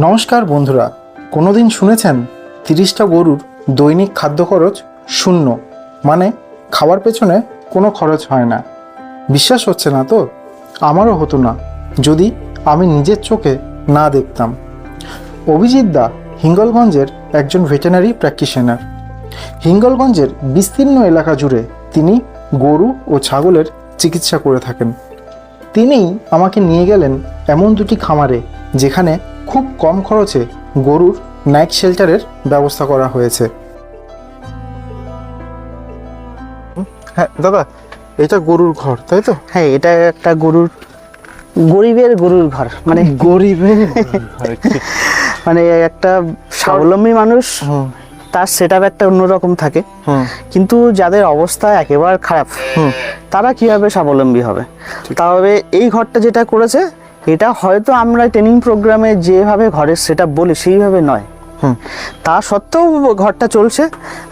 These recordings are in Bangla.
নমস্কার বন্ধুরা, কোনোদিন শুনেছেন তিরিশটা গরুর দৈনিক খাদ্য খরচ শূন্য? মানে খাওয়ার পেছনে কোনো খরচ হয় না। বিশ্বাস হচ্ছে না তো? আমারও হতো না, যদি আমি নিজের চোখে না দেখতাম। অভিজিৎ দা হিঙ্গলগঞ্জের একজন ভেটেনারি প্র্যাকটিশনার। হিঙ্গলগঞ্জের বিস্তীর্ণ এলাকা জুড়ে তিনি গরু ও ছাগলের চিকিৎসা করে থাকেন। তিনিই আমাকে নিয়ে গেলেন এমন দুটি খামারে, যেখানে খুব কম খরচে গরুর নাইট শেল্টারের ব্যবস্থা করা হয়েছে। হ্যাঁ দাদা এটা গরুর ঘর তাই তো? হ্যাঁ এটা একটা গরুর গরিবের গরুর ঘর মানে গরিবের মানে একটা স্বাবলম্বী মানুষ তার সেট একটা অন্যরকম থাকে। কিন্তু যাদের অবস্থা একেবারে খারাপ তারা কীভাবে স্বাবলম্বী হবে? তবে এই ঘরটা যেটা করেছে এটা হয়তো আমরা ট্রেনিং প্রোগ্রামে যেভাবে ঘরের সেট বলি সেইভাবে নয়। হুম তা সত্ত্বেও ঘরটা চলছে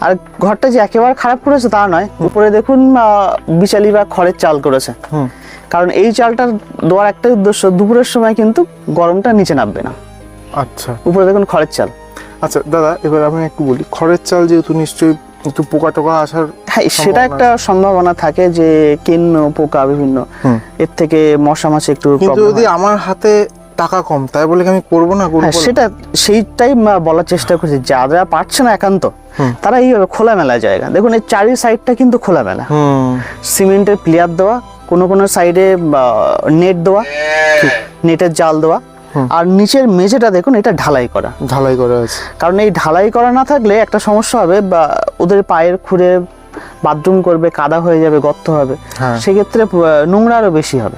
আর ঘরটা যে একেবারে খারাপ করেছে তা নয়। উপরে দেখুন বিচালি বা খড়ের চাল করেছে। কারণ এই চালটা দেওয়ার একটা উদ্দেশ্য দুপুরের সময় কিন্তু গরমটা নিচে নামবে না। আচ্ছা। উপরে দেখুন খড়ের চাল। আচ্ছা দাদা এবার আমি একটু বলি খড়ের চাল যেহেতু নিশ্চয়ই একটু পোকা টোকা আসার হ্যাঁ সেটা একটা সম্ভাবনা থাকে যে কিন্ন পোকা বিভিন্ন এর থেকে মশা মাছি একটু কিন্তু যদি আমার হাতে টাকা কম তাই বলে কি আমি করব না গরু হ্যাঁ সেটা সেইটাই বলার চেষ্টা করছি। যারা পারছে না একান্ত তারা এইভাবে খোলা খোলামেলা জায়গা। দেখুন এই চারি সাইডটা কিন্তু খোলামেলা। সিমেন্টের প্লেয়ার দেওয়া কোনো কোনো সাইডে নেট দেওয়া নেটের জাল দেওয়া। আর নিচের মেঝেটা দেখুন এটা ঢালাই করা। ঢালাই করা আছে। কারণ এই ঢালাই করা না থাকলে একটা সমস্যা হবে বা ওদের পায়ের খুঁড়ে বাথরুম করবে কাদা হয়ে যাবে গর্ত হবে। হ্যাঁ। সেক্ষেত্রে নোংরা আরও বেশি হবে।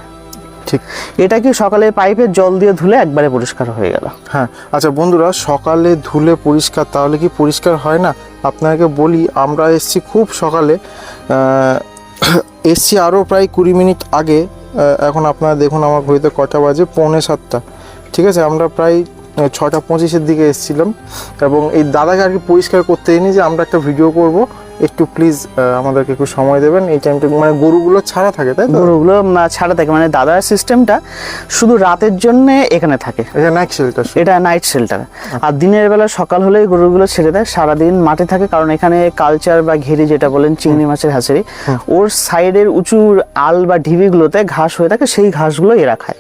ঠিক। এটা কি সকালে পাইপের জল দিয়ে ধুলে একবারে পরিষ্কার হয়ে গেল? হ্যাঁ। আচ্ছা বন্ধুরা সকালে ধুলে পরিষ্কার তাহলে কি পরিষ্কার হয় না? আপনাকে বলি আমরা এসছি খুব সকালে এসছি আরও প্রায় কুড়ি মিনিট আগে এখন আপনারা দেখুন আমার ঘড়িতে কটা বাজে পৌনে সাতটা। ঠিক আছে, আমরা প্রায় ছটা পঁচিশের দিকে এসেছিলাম। এবং এই দাদাকে আর কি পরিষ্কার করতে এনে যে আমরা একটা ভিডিও করব। একটু প্লিজ আমাদেরকে একটু সময় দেবেন। এই টাইমটা মানে গরুগুলো ছাড়া থাকে তাই তো? গরুগুলো ছাড়া থাকে। মানে দাদার সিস্টেমটা শুধু রাতের জন্য এখানে থাকে। এটা নাইট শেল্টার এটা নাইট শেল্টার আর দিনের বেলা সকাল হলেই গরুগুলো ছেড়ে দেয় সারাদিন মাঠে থাকে। কারণ এখানে কালচার বা ঘেরি যেটা বলেন চিংড়ি মাছের হাঁসেরি ওর সাইডের উঁচু আল বা ঢিবিগুলোতে ঘাস হয়ে থাকে সেই ঘাসগুলো এরা খায়।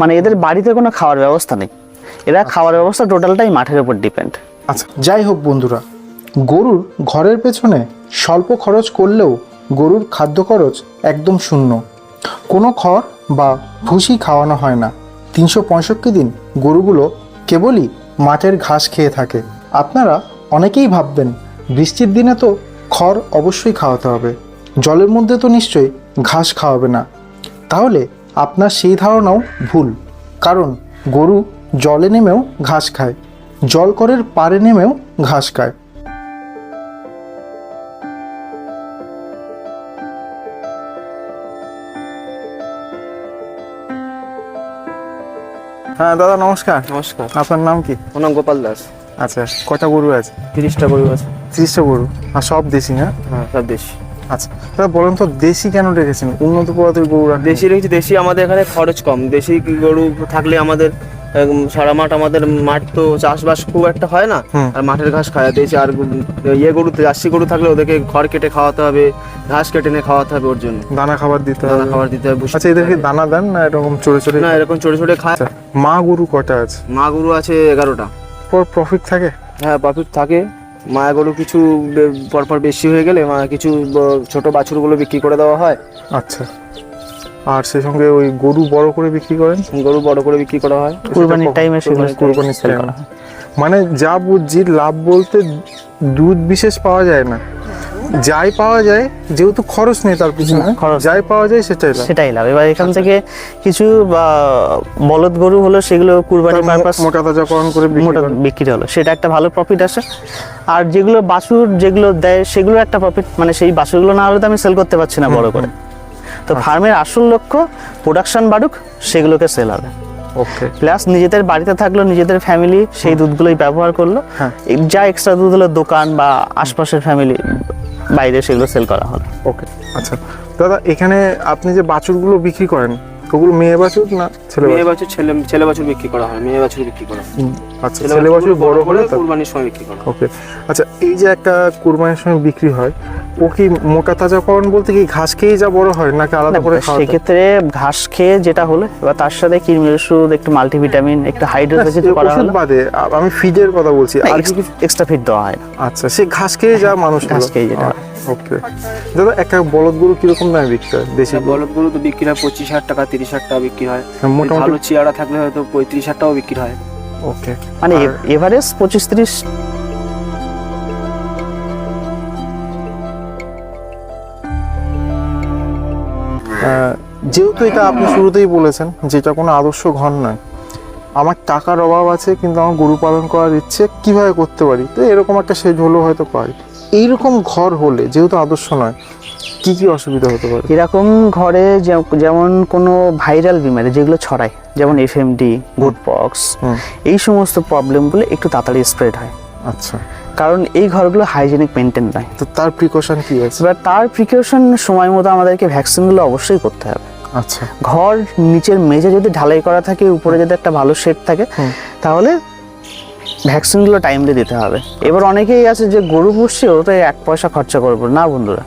মানে এদের বাড়িতে কোনো খাওয়ার ব্যবস্থা নেই। এরা খাওয়ার ব্যবস্থা টোটালটাই মাঠের উপর ডিপেন্ড আচ্ছা যাই হোক বন্ধুরা গরুর ঘরের পেছনে স্বল্প খরচ করলেও গরুর খাদ্য খরচ একদম শূন্য। কোনো খড় বা ভুসি খাওয়ানো হয় না। তিনশো পঁয়ষট্টি দিন গরুগুলো কেবলই মাঠের ঘাস খেয়ে থাকে। আপনারা অনেকেই ভাববেন, বৃষ্টির দিনে তো খড় অবশ্যই খাওয়াতে হবে। জলের মধ্যে তো নিশ্চয়ই ঘাস খাওয়াবে না। তাহলে আপনার সেই ধারণাও ভুল। কারণ গরু জলে নেমেও ঘাস খায়, জলকরের পাড়ে নেমেও ঘাস খায়। হ্যাঁ দাদা নমস্কার। নমস্কার। আপনার নাম কি? আমার নাম গোপাল দাস। আচ্ছা কটা গরু আছে? তিরিশটা গরু আছে। তিরিশটা গরু? আর সব দেশি না? হ্যাঁ সব দেশি। আচ্ছা দাদা বলুন তো দেশি কেন রেখেছেন? উন্নত প্রজাতির গরু দেশি রেখেছি দেশি আমাদের এখানে খরচ কম। দেশি গরু থাকলে আমাদের সারা মাঠ আমাদের মাঠ তো চাষবাস খুব একটা হয় না। আর মাঠের ঘাস খায় দেশি আর ইয়ে গরু জার্সি গরু থাকলে ওদেরকে খড় কেটে খাওয়াতে হবে ঘাস কেটে নিয়ে খাওয়াতে হবে ওর জন্য। দানা খাবার দিতে হবে। দানা খাবার দিতে হবে আচ্ছা এদেরকে দানা দেন না এরকম চড়ে চড়ে? না এরকম ছোট ছোট খায়। আচ্ছা মা গরু কটা আছে? মা গরু আছে এগারোটা। পর প্রফিট থাকে? হ্যাঁ প্রফিট থাকে। মায়া গরু কিছু পরপর বেশি হয়ে গেলে মা কিছু ছোট বাছুরগুলো বিক্রি করে দেওয়া হয়। আচ্ছা। আর সেই সঙ্গে ওই গরু বড় করে বিক্রি করেন। গরু বড় করে বিক্রি করা হয়। কুরবানির টাইমে কুরবানির sell time। করা হয়। মানে যা বুঝছি লাভ বলতে দুধ বিশেষ পাওয়া যায় না। যাই পাওয়া যায় যেহেতু খরচ নেই তার পিছনে খরচ যাই পাওয়া যায় সেটাই লাভ। সেটাই লাভ। এবার এখান থেকে কিছু বা বলদ গরু হলো সেগুলো কুরবানি পারপাস মোটা তাজাকরণ করে মোটা বিক্রি হলো। সেটা একটা ভালো প্রফিট আসে। আর যেগুলো বাছুর যেগুলো দেয় সেগুলো একটা প্রফিট মানে সেই বাছুরগুলো না হলে তো আমি সেল করতে পারছি না বড় করে। তো আচ্ছা। ফার্মের আসল লক্ষ্য প্রোডাকশন বাড়ুক সেগুলোকে সেল হবে। ওকে প্লাস নিজেদের বাড়িতে থাকল নিজেদের ফ্যামিলি সেই দুধগুলোই ব্যবহার করল। হ্যাঁ। যা এক্সট্রা দুধ হলো দোকান বা আশপাশের ফ্যামিলি বাইরে সেগুলো সেল করা হলো। ওকে আচ্ছা। দাদা এখানে আপনি যে বাছুরগুলো বিক্রি করেন ওগুলো মেয়ে বাছুর না ছেলে মেয়ে বাছুর ছেলে ছেলে বাছুর বিক্রি করা হয় মেয়ে বাছুর বিক্রি করা হয়। আচ্ছা ছেলে বাছুর বড় হলে কুরবানির সময় বিক্রি করা ওকে আচ্ছা এই যে একটা কুরবানির সময় বিক্রি হয় ও কি মোটা তাজাকরণ বলতে কি ঘাস খেয়েই যা বড় হয় নাকি আলাদা করে খাওয়া সেক্ষেত্রে ঘাস খেয়ে যেটা হলো এবার তার সাথে কৃমির ওষুধ একটু মাল্টিভিটামিন একটু হাইড্রোজেন করা হলো। বাদে আমি ফিডের কথা বলছি আর কি কিছু এক্সট্রা ফিড দেওয়া হয় না। আচ্ছা সে ঘাস খেয়ে যা মানুষ ঘাস। খেয়ে যেটা ওকে দাদা একটা বলদ গরু কীরকম দামে বিক্রি হয় দেশি বলদ গরু তো বিক্রি হয় পঁচিশ হাজার টাকা তিরিশ হাজার টাকা বিক্রি হয়। মোটামুটি ভালো চেয়ারা থাকলে হয়তো পঁয়ত্রিশ হাজার টাকাও বিক্রি হয়। ওকে মানে এভারেজ পঁচিশ তিরিশ যেহেতু এটা আপনি শুরুতেই বলেছেন যেটা কোনো আদর্শ ঘর নয় আমার টাকার অভাব আছে কিন্তু আমার গরু পালন করার ইচ্ছে কীভাবে করতে পারি? তো এরকম একটা সেজ হলেও হয়তো পাই এইরকম ঘর হলে যেহেতু আদর্শ নয় কি কি অসুবিধা হতে পারে? এরকম ঘরে যেমন কোনো ভাইরাল বিমারি যেগুলো ছড়ায় যেমন এফএমডি গুড পক্স এই সমস্ত প্রবলেমগুলো একটু তাড়াতাড়ি স্প্রেড হয়। আচ্ছা। কারণ এই ঘরগুলো হাইজেনিক মেনটেন নয়। তো তার প্রিকশন কি আছে? এবার তার প্রিকশন সময় মতো আমাদেরকে ভ্যাকসিনগুলো অবশ্যই করতে হবে। আচ্ছা। ঘর নিচের মেঝে যদি ঢালাই করা থাকে উপরে যদি একটা ভালো শেড থাকে তাহলে ভ্যাকসিনগুলো টাইমলি দিতে হবে। এবার অনেকেই আছে যে গরু পুষছে ওতে এক পয়সা খরচা করব। না বন্ধুরা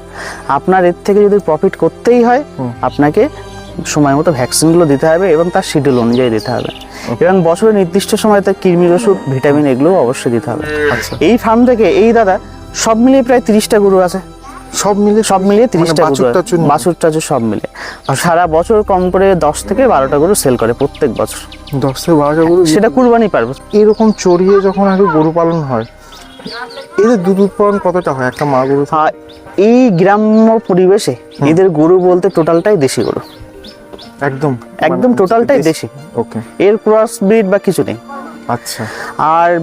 আপনার এর থেকে যদি প্রফিট করতেই হয় আপনাকে সময় মতো ভ্যাকসিনগুলো দিতে হবে এবং তার শিডিউল অনুযায়ী দিতে হবে। এবং বছরের নির্দিষ্ট সময় তার কৃমির ওষুধ ভিটামিন এগুলো অবশ্যই দিতে হবে। আচ্ছা। এই ফার্ম থেকে এই দাদা সব মিলিয়ে প্রায় তিরিশটা গরু আছে। সব মিলে সব মিলিয়ে তিরিশটা বাছুর গরু টাছুর নিয়ে? বাছুর টাছুর সব মিলে আর সারা বছর কম করে দশ থেকে বারোটা গরু সেল করে প্রত্যেক বছর। দশ থেকে বারোটা গরু সেটা কুরবানি পারবে। এরকম চড়িয়ে যখন আগে গরু পালন হয় এদের দুধ উৎপাদন কতটা হয়? একটা মা গরু এই গ্রাম্য পরিবেশে এদের গরু বলতে টোটালটাই দেশি গরু। একদম। একদম টোটালটাই দেশি। ওকে। এর ক্রস ব্রিড বা কিছু নেই। আচ্ছা। আর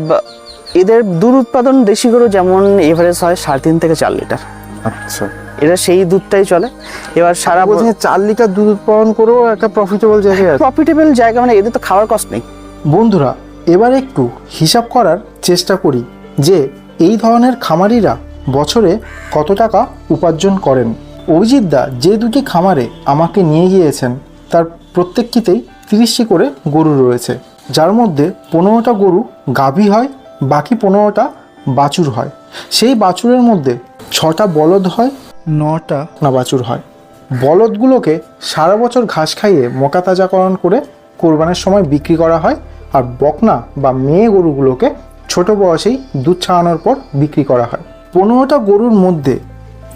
এদের দুধ উৎপাদন দেশি গরু যেমন এভারেজ হয় সাড়ে তিন থেকে চার লিটার। আচ্ছা। এরা সেই দুধটাই চলে। এবার সারা বলছেন চার লিটার দুধ উৎপাদন করেও একটা প্রফিটেবল জায়গায় প্রফিটেবল জায়গা মানে এদের তো খাওয়ার কষ্ট নেই। বন্ধুরা এবার একটু হিসাব করার চেষ্টা করি যে এই ধরনের খামারিরা বছরে কত টাকা উপার্জন করেন। অভিজিৎ দা যে দুটি খামারে আমাকে নিয়ে গিয়েছেন তার প্রত্যেকটিতেই তিরিশটি করে গরু রয়েছে। যার মধ্যে পনেরোটা গরু গাভী হয় বাকি পনেরোটা বাছুর হয়। সেই বাছুরের মধ্যে ছটা বলদ হয় নটা। না বাছুর হয়। বলদগুলোকে সারা বছর ঘাস খাইয়ে মোটা তাজাকরণ করে কোরবানের সময় বিক্রি করা হয় আর বকনা বা মেয়ে গরুগুলোকে ছোট বয়সেই দুধ ছাড়ানোর পর বিক্রি করা হয়। পনেরোটা গরুর মধ্যে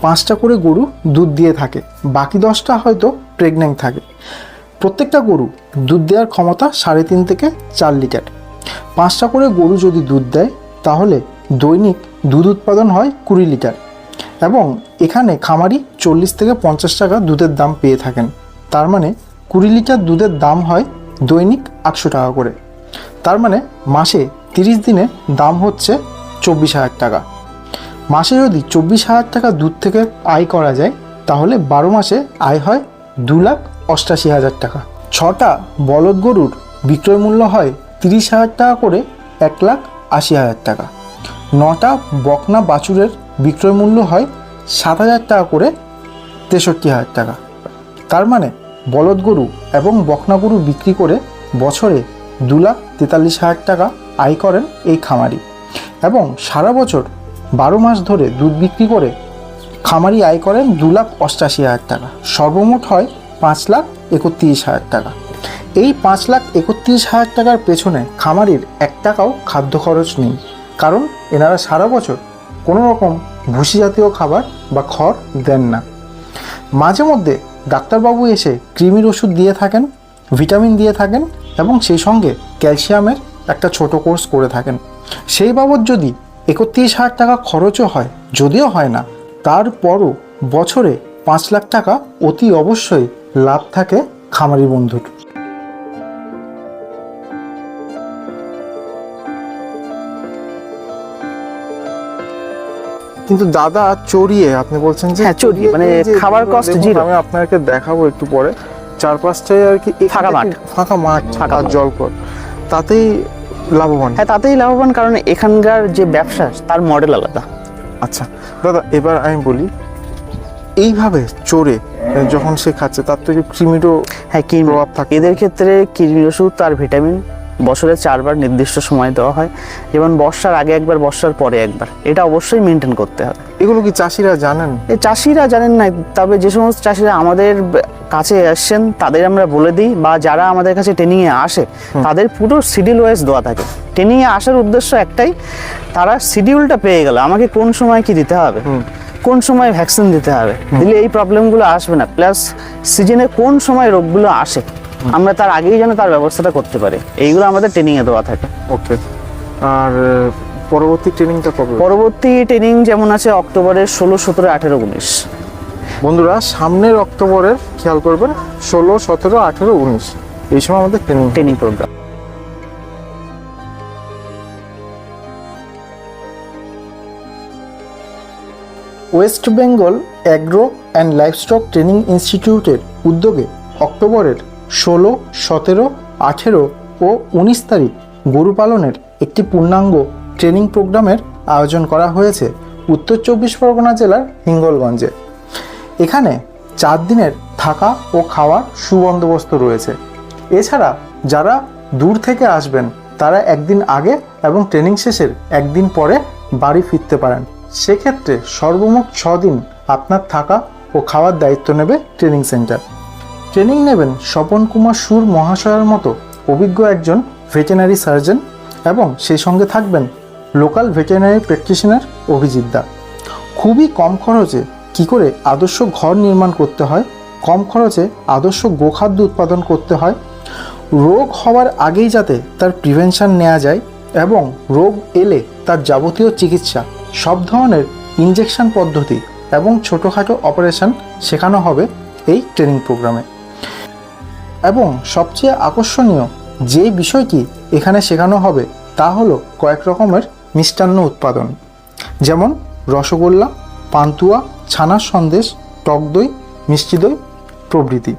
পাঁচটা করে গরু দুধ দিয়ে থাকে বাকি দশটা হয়তো প্রেগনেন্ট থাকে। প্রত্যেকটা গরু দুধ দেওয়ার ক্ষমতা সাড়ে তিন থেকে চার লিটার। পাঁচটা করে গরু যদি দুধ দেয় তাহলে দৈনিক দুধ উৎপাদন হয় কুড়ি লিটার। এবং এখানে খামারি চল্লিশ থেকে পঞ্চাশ টাকা দুধের দাম পেয়ে থাকেন। তার মানে কুড়ি লিটার দুধের দাম হয় দৈনিক আটশো টাকা করে। তার মানে মাসে তিরিশ দিনে দাম হচ্ছে চব্বিশ হাজার টাকা। মাসে যদি চব্বিশ হাজার টাকা দুধ থেকে আয় করা যায়, তাহলে বারো মাসে আয় হয় দু লাখ অষ্টাশি হাজার টাকা। ছটা বলদ গরুর বিক্রয় মূল্য হয় তিরিশ হাজার টাকা করে এক লাখ আশি হাজার টাকা। নটা বকনা বাছুরের বিক্রয় মূল্য হয় সাত হাজার টাকা করে তেষট্টি হাজার টাকা। তার মানে বলদ গরু এবং বকনা গরু বিক্রি করে বছরে দু লাখ তেতাল্লিশ হাজার টাকা আয় করেন এই খামারি এবং সারা বছর বারো মাস ধরে দুধ বিক্রি করে খামারি আয় করেন দু লাখ অষ্টাশি হাজার টাকা। সর্বমোট হয় পাঁচ লাখ একত্রিশ হাজার টাকা। এই পাঁচ লাখ একত্রিশ হাজার টাকার পেছনে খামারির এক টাকাও খাদ্য খরচ নেই। কারণ এনারা সারা বছর কোনো রকম ভুসি জাতীয় খাবার বা খড় দেন না। মাঝে মধ্যে ডাক্তারবাবু এসে কৃমির ওষুধ দিয়ে থাকেন, ভিটামিন দিয়ে থাকেন এবং সেই সঙ্গে ক্যালসিয়ামের একটা ছোট কোর্স করে থাকেন। সেই বাবদ যদি একত্রিশ হাজার টাকা খরচও হয়, যদিও হয় না, তারপরও বছরে পাঁচ লাখ টাকা অতি অবশ্যই লাভ থাকে খামারি বন্ধুর। কিন্তু দাদা চড়িয়ে আপনি বলছেন যে হ্যাঁ, চড়িয়ে, মানে খাবার দেখুন, zero। আমি আপনাকে দেখাবো একটু পরে চারপাশটাই আর কি ফাঁকা মাঠ। ফাঁকা মাঠ ফাঁকা। জলকর তাতেই লাভবান হ্যাঁ তাতেই লাভবান কারণ এখানকার যে ব্যবসা তার মডেল আলাদা আচ্ছা দাদা এবার আমি বলি এইভাবে চড়ে যখন সে খাচ্ছে তার থেকে কৃমিরও হ্যাঁ কৃমি প্রভাব থাকে। এদের ক্ষেত্রে কৃমি ওষুধ আর ভিটামিন বছরে চারবার নির্দিষ্ট সময় দেওয়া হয় যেমন বর্ষার আগে একবার বর্ষার পরে একবার। এটা অবশ্যই মেনটেন করতে হবে। এগুলো কি চাষিরা জানেন? এই চাষিরা জানেন না তবে যে সমস্ত চাষিরা আমাদের কাছে আসছেন তাদের আমরা বলে দিই বা যারা আমাদের কাছে ট্রেনিংয়ে আসে তাদের পুরো শিডিউল ওয়াইজ দেওয়া থাকে। ট্রেনিংয়ে আসার উদ্দেশ্য একটাই তারা শিডিউলটা পেয়ে গেল। আমাকে কোন সময় কি দিতে হবে? কোন সময় ভ্যাকসিন দিতে হবে? দিলে এই প্রবলেমগুলো আসবে না। প্লাস সিজনে কোন সময় রোগগুলো আসে? আমরা তার আগেই যেন তার ব্যবস্থাটা করতে পারি। এইগুলো আমাদের ট্রেনিংয়ে দেওয়া থাকে। ওকে আর পরবর্তী ট্রেনিংটা কবে? পরবর্তী ট্রেনিং যেমন আছে অক্টোবরের ষোলো সতেরো আঠেরো উনিশ। বন্ধুরা সামনের অক্টোবরের খেয়াল করবেন ষোলো সতেরো আঠেরো উনিশ। এই সময় আমাদের training training programme West Bengal agro and livestock training ইনস্টিটিউটের উদ্যোগে অক্টোবরের ষোলো, সতেরো, আঠেরো ও উনিশ তারিখ গরু পালনের একটি পূর্ণাঙ্গ ট্রেনিং প্রোগ্রামের আয়োজন করা হয়েছে উত্তর চব্বিশ পরগনা জেলার হিঙ্গলগঞ্জে। এখানে চার দিনের থাকা ও খাওয়ার সুবন্দোবস্ত রয়েছে। এছাড়া যারা দূর থেকে আসবেন, তারা একদিন আগে এবং ট্রেনিং শেষের একদিন পরে বাড়ি ফিরতে পারেন। সেক্ষেত্রে সর্বমোট ছ দিন আপনার থাকা ও খাওয়ার দায়িত্ব নেবে ট্রেনিং সেন্টার। ট্রেনিং নেবেন স্বপন কুমার সুর মহাশয়ের মতো অভিজ্ঞ একজন ভেটেনারি সার্জন এবং সেই সঙ্গে থাকবেন local veterinary practitioner Abhijit da খুবই কম খরচে কি করে আদর্শ ঘর নির্মাণ করতে হয়, কম খরচে আদর্শ গোখাদ্য উৎপাদন করতে হয়, রোগ হওয়ার আগেই যাতে তার প্রিভেনশন নেওয়া যায় এবং রোগ এলে তার যাবতীয় চিকিৎসা, সব ধরনের ইনজেকশন পদ্ধতি এবং ছোটোখাটো অপারেশন শেখানো হবে এই ট্রেনিং প্রোগ্রামে। এবং সবচেয়ে আকর্ষণীয় যে বিষয়টি এখানে শেখানো হবে তা হলো কয়েক রকমের মিষ্টান্ন উৎপাদন। যেমন রসগোল্লা, পান্তুয়া, ছানার সন্দেশ, টক দই, মিষ্টি দই প্রভৃতি।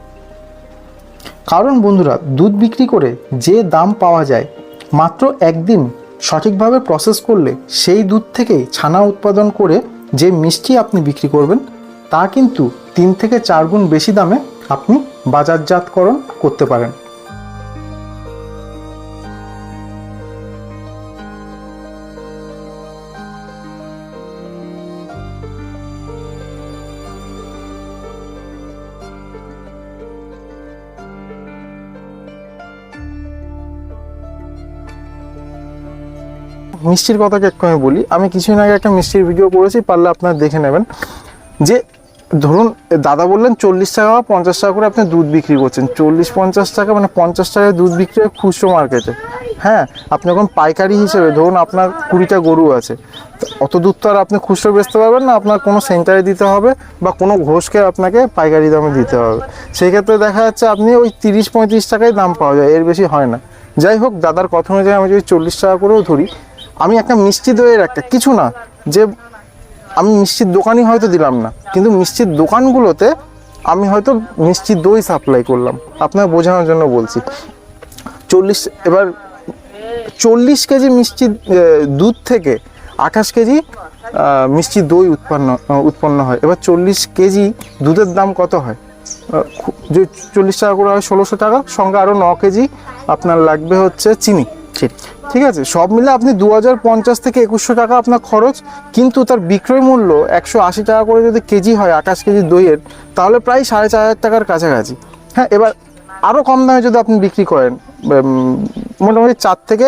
কারণ বন্ধুরা, দুধ বিক্রি করে যে দাম পাওয়া যায়, মাত্র একদিন সঠিকভাবে প্রসেস করলে সেই দুধ থেকেই ছানা উৎপাদন করে যে মিষ্টি আপনি বিক্রি করবেন, তা কিন্তু তিন থেকে চার গুণ বেশি দামে আপনি বাজারজাতকরণ করতে পারেন। মিষ্টির কথাকে একটু আমি বলি, আমি কিছুদিন আগে একটা মিষ্টির ভিডিও করেছি, পারলে আপনারা দেখে নেবেন যে ধরুন দাদা বললেন চল্লিশ টাকা বা পঞ্চাশ টাকা করে আপনি দুধ বিক্রি করছেন। চল্লিশ, পঞ্চাশ টাকা মানে পঞ্চাশ টাকায় দুধ বিক্রি হয় খুচরো মার্কেটে হ্যাঁ আপনি এখন পাইকারি হিসেবে ধরুন আপনার কুড়িটা গরু আছে। অত দুধ তো আর আপনি খুচরো বেচতে পারবেন না, আপনার কোনো সেন্টারে দিতে হবে বা কোনো ঘোষকে আপনাকে পাইকারি দামে দিতে হবে। সেই ক্ষেত্রে দেখা যাচ্ছে আপনি ওই তিরিশ, পঁয়ত্রিশ টাকায় দাম পাওয়া যায়, এর বেশি হয় না। যাই হোক, দাদার কথা অনুযায়ী আমি যদি চল্লিশ টাকা করেও ধরি, আমি একটা মিষ্টি দইয়ের একটা, কিছু না, যে আমি মিষ্টির দোকানই হয়তো দিলাম না। কিন্তু মিষ্টির দোকানগুলোতে আমি হয়তো মিষ্টি দই সাপ্লাই করলাম। আপনার বোঝানোর জন্য বলছি। চল্লিশ, এবার চল্লিশ কেজি মিষ্টি দুধ থেকে আঠাশ কেজি মিষ্টি দই উৎপন্ন উৎপন্ন হয়। এবার চল্লিশ কেজি দুধের দাম কত হয়? যে চল্লিশ টাকা করে হয় ষোলোশো টাকা, সঙ্গে আরও ন কেজি আপনার লাগবে হচ্ছে চিনি। ঠিক আছে, সব মিলে আপনি দু হাজার পঞ্চাশ থেকে একুশশো টাকা আপনার খরচ, কিন্তু তার বিক্রয় মূল্য একশো আশি টাকা করে যদি কেজি হয়, আঠাশ কেজি দইয়ের, তাহলে প্রায় সাড়ে চার হাজার টাকার কাছাকাছি। হ্যাঁ এবার আরও কম দামে যদি আপনি বিক্রি করেন মোটামুটি চার থেকে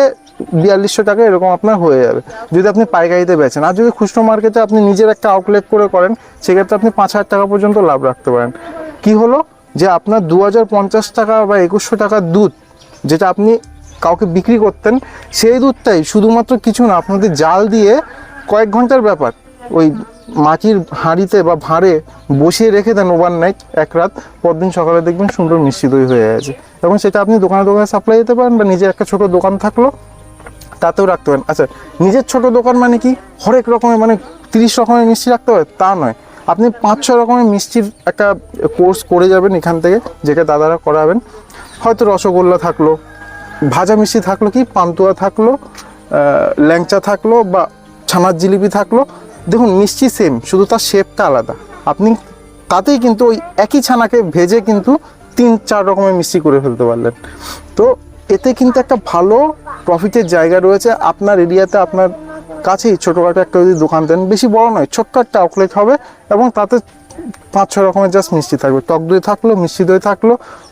বিয়াল্লিশশো টাকা এরকম আপনার হয়ে যাবে, যদি আপনি পাইকারিতে বেচেন। আর যদি খুচরো মার্কেটে আপনি নিজের একটা আউটলেট করে করেন, সেক্ষেত্রে আপনি পাঁচ হাজার টাকা পর্যন্ত লাভ রাখতে পারেন। কি হলো? যে আপনার দু হাজার পঞ্চাশ টাকা বা একুশশো টাকার দুধ, যেটা আপনি কাউকে বিক্রি করতেন, সেই দুধটাই শুধুমাত্র কিছু না, আপনাদের জাল দিয়ে কয়েক ঘণ্টার ব্যাপার, ওই মাটির হাঁড়িতে বা ভাঁড়ে বসিয়ে রেখে দেন ওভার নাইট এক রাত, পরদিন সকালে দেখবেন সুন্দর মিষ্টি দই হয়ে আছে এবং সেটা আপনি দোকানে দোকানে সাপ্লাই দিতে পারেন বা নিজের একটা ছোট দোকান থাকল, তাতেও রাখতে পারেন। আচ্ছা নিজের ছোট দোকান মানে কি? হরেক রকমের মানে তিরিশ রকমের মিষ্টি রাখতে হবে, তা নয়। আপনি পাঁচ ছ রকমের মিষ্টির একটা কোর্স করে যাবেন এখান থেকে, যেটা দাদারা করাবেন। হয়তো রসগোল্লা থাকল ভাজা মিষ্টি থাকল কি, পান্তুয়া থাকল ল্যাংচা থাকল বা ছানার জিলিপি থাকল। দেখুন, মিষ্টি সেম শুধু তার শেপটা আলাদা। আপনি তাতেই কিন্তু ওই একই ছানাকে ভেজে কিন্তু তিন, চার রকমের মিষ্টি করে ফেলতে পারলেন। তো এতে কিন্তু একটা ভালো প্রফিটের জায়গা রয়েছে। আপনার এরিয়াতে, আপনার কাছেই ছোটোখাটো একটা যদি দোকান দেন, বেশি বড় নয়, ছোট্ট একটা আউটলেট হবে এবং তাতে পাঁচ ছ রকমের জাস্ট মিষ্টি থাকবে। টক দই থাকল, মিষ্টি দই থাকল,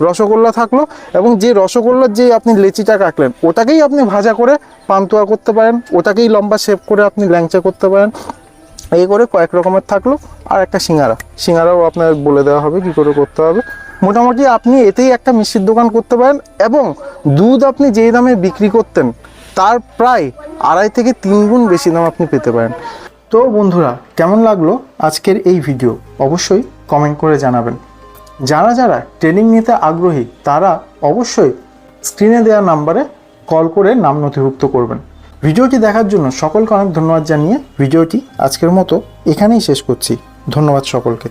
রসগোল্লা থাকল এবং যে রসগোল্লার যে আপনি লেচিটা কাটলেন, ওটাকেই আপনি ভাজা করে পান্তুয়া করতে পারেন, ওটাকেই লম্বা শেপ করে আপনি ল্যাংচা করতে পারেন। এই করে কয়েক রকমের থাকল। আর একটা সিঙ্গারা। সিঙ্গারাও আপনার বলে দেওয়া হবে কি করে করতে হবে। মোটামুটি আপনি এতেই একটা মিষ্টির দোকান করতে পারেন এবং দুধ আপনি যেই দামে বিক্রি করতেন, তার প্রায় আড়াই থেকে তিন গুণ বেশি দাম আপনি পেতে পারেন। তো বন্ধুরা, কেমন লাগল আজকের এই ভিডিও অবশ্যই কমেন্ট করে জানাবেন। যারা যারা ট্রেনিং নিতে আগ্রহী, তারা অবশ্যই স্ক্রিনে দেওয়া নাম্বারে কল করে নাম নথিভুক্ত করবেন। ভিডিওটি দেখার জন্য সকলকে অনেক ধন্যবাদ জানিয়ে ভিডিওটি আজকের মতো এখানেই শেষ করছি। ধন্যবাদ সকলকে।